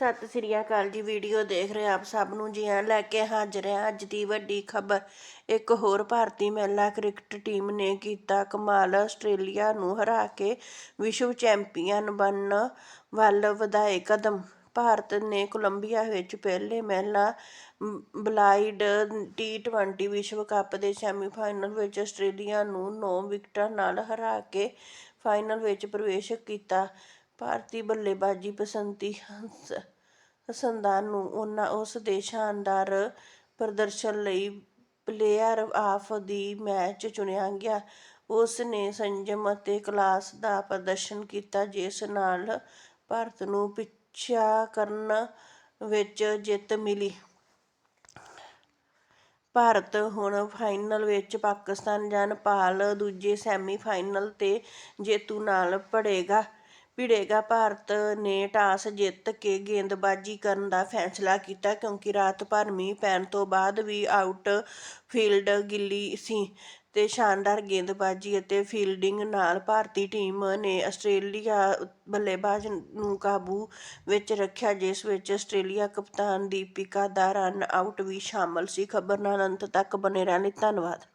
ਸਤਿ ਸ੍ਰੀ ਅਕਾਲ ਜੀ। ਵੀਡੀਓ ਦੇਖ ਰਹੇ ਆਪ ਸਭ ਨੂੰ। ਜੀ ਆਇਆਂ ਲੈ ਕੇ ਹਾਜ਼ਰ ਹਾਂ ਅੱਜ ਦੀ ਵੱਡੀ ਖਬਰ। ਇੱਕ ਹੋਰ ਭਾਰਤੀ ਮਹਿਲਾ ਕ੍ਰਿਕਟ ਟੀਮ ਨੇ ਕੀਤਾ ਕਮਾਲ। ਆਸਟ੍ਰੇਲੀਆ ਨੂੰ ਹਰਾ ਕੇ ਵਿਸ਼ਵ ਚੈਂਪੀਅਨ ਬਣਨ ਵੱਲ ਵਧਾਏ ਕਦਮ। ਭਾਰਤ ਨੇ ਕੋਲੰਬੀਆ ਵਿੱਚ ਪਹਿਲੇ ਮਹਿਲਾ ਬਲਾਈਂਡ ਟੀ20 ਵਿਸ਼ਵ ਕੱਪ ਦੇ ਸੈਮੀਫਾਈਨਲ ਵਿੱਚ ਆਸਟ੍ਰੇਲੀਆ ਨੂੰ 9 ਵਿਕਟਾਂ ਨਾਲ ਹਰਾ ਕੇ ਫਾਈਨਲ ਵਿੱਚ ਪ੍ਰਵੇਸ਼ ਕੀਤਾ। ਭਾਰਤੀ ਬੱਲੇਬਾਜ਼ੀ ਬਸੰਤੀ ਹੰਸ ਹਸਨਦਾਨ ਨੂੰ ਉਹਨਾਂ ਉਸ ਦੇ ਸ਼ਾਨਦਾਰ ਪ੍ਰਦਰਸ਼ਨ ਲਈ ਪਲੇਅਰ ਆਫ ਦੀ ਮੈਚ ਚੁਣਿਆ ਗਿਆ। ਉਸ ਨੇ ਸੰਜਮ ਅਤੇ ਕਲਾਸ ਦਾ ਪ੍ਰਦਰਸ਼ਨ ਕੀਤਾ, ਜਿਸ ਨਾਲ ਭਾਰਤ ਨੂੰ ਪਿੱਛਾ ਕਰਨ ਵਿੱਚ ਜਿੱਤ ਮਿਲੀ। ਭਾਰਤ ਹੁਣ ਫਾਈਨਲ ਵਿੱਚ ਪਾਕਿਸਤਾਨ ਜਾਂ ਨੇਪਾਲ ਦੂਜੇ ਸੈਮੀਫਾਈਨਲ ਤੇ ਜੇਤੂ ਨਾਲ ਭਿੜੇਗਾ। ਭਿੜੇਗਾ ਭਾਰਤ ਨੇ ਟਾਸ ਜਿੱਤ ਕੇ ਗੇਂਦਬਾਜ਼ੀ ਕਰਨ ਦਾ ਫੈਸਲਾ ਕੀਤਾ ਕਿਉਂਕਿ ਰਾਤ ਭਰ ਮੀਂਹ ਪੈਣ ਤੋਂ ਬਾਅਦ ਵੀ ਆਊਟ ਫੀਲਡ ਗਿੱਲੀ ਸੀ ਤੇ ਸ਼ਾਨਦਾਰ ਗੇਂਦਬਾਜ਼ੀ ਅਤੇ ਫੀਲਡਿੰਗ ਨਾਲ ਭਾਰਤੀ ਟੀਮ ਨੇ ਆਸਟ੍ਰੇਲੀਆ ਬੱਲੇਬਾਜ਼ ਨੂੰ ਕਾਬੂ ਵਿੱਚ ਰੱਖਿਆ, ਜਿਸ ਵਿੱਚ ਆਸਟ੍ਰੇਲੀਆ ਕਪਤਾਨ ਦੀਪਿਕਾ ਦਾ ਰਨ ਆਊਟ ਵੀ ਸ਼ਾਮਲ ਸੀ। ਖਬਰ ਨਾਲ ਅੰਤ ਤੱਕ ਬਨੇ ਰਹਿਣ ਲਈ ਧੰਨਵਾਦ।